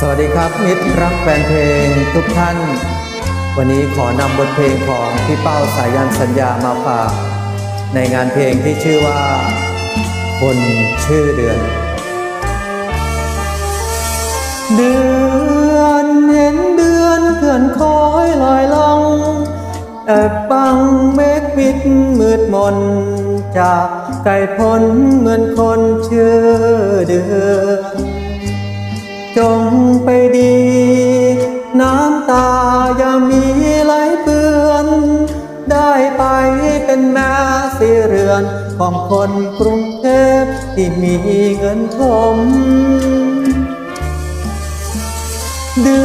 สวัสดีครับ มิตรรักแฟนเพลงทุกท่าน วันนี้ขอนำบทเพลงของพี่เป้าสายันสัญญามาฝากในงานเพลงที่ชื่อว่า คนชื่อเดือน เดือนเห็นเดือนเพื่อนคอยลอยล่องแอบบังเมฆปิดมืดมน จากไกลพ้นเหมือนคนชื่อเดือน ปี น้ำตาอย่ามีไหลเปื้อน ได้ไปเป็นแม่สีเรือนของคนกรุงเทพที่มีเงินทมเดื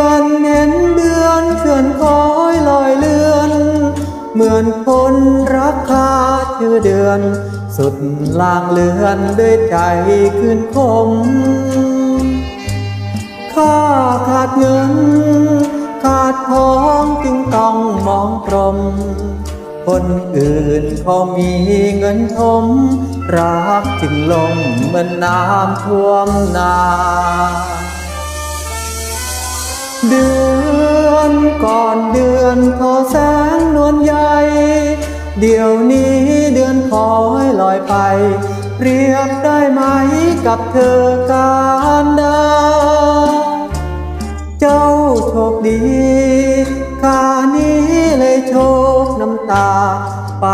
อนเห็นเดือนเขื่อนคอยลอยเลือน เหมือนคนรักคาชื่อเดือน สุดลางเลือนด้วยใจคืนคม ดเงิน ขาดทองจึงต้องมองตรม คนอื่นเขามีเงินทม รักจึงลงเหมือนน้ำท่วมนาเดือนก่อนเดือนขอแสงนวลใหญ่เดี๋ยวนี้เดือนคอยลอยไป เรียบได้ไหมกับเธอการดาเจ้า ดีข้านี้เลยโชคน้ำตา ไป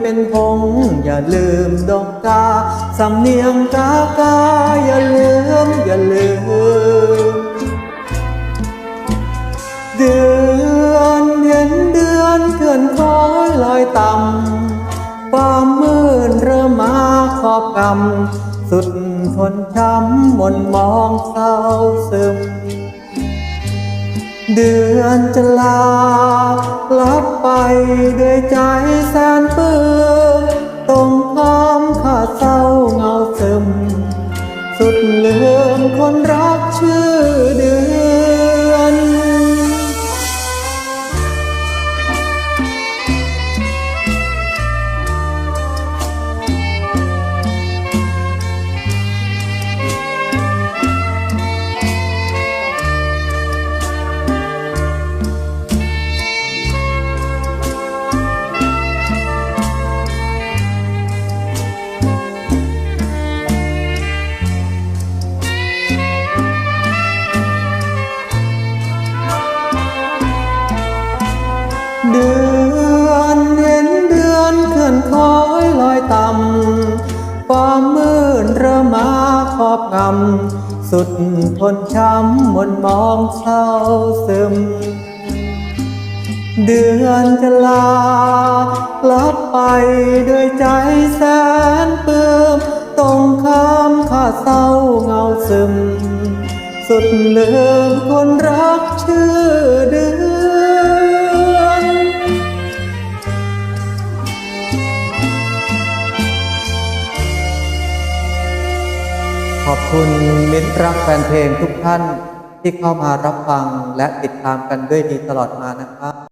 เป็นพงอย่าลืมดอกกา สำเนียงกากาอย่าลืมอย่าลืม เดือนเห็นเดือนเขื่อนคอยลอยต่ำความมืดเริ่มมาครอบกำสุดทนช้ำมนมองเศร้าซึม เดือนจะลาลับไปด้วยใจ เดือนเห็นเดือนเคลื่อนคอยลอยต่ำความมืดเริ่มมาครอบงำสุดทนช้ำมนมองเศร้าซึม เดือนจะลาลับไปด้วยใจแสนเปลื้มตรงข้ามข้าเศร้าเงาซึม สุดลืมคนรักชื่อเดือน ขอบคุณมิตรรักแฟนเพลงทุกท่านที่เข้ามารับฟังและติดตามกันด้วยดีตลอดมานะครับ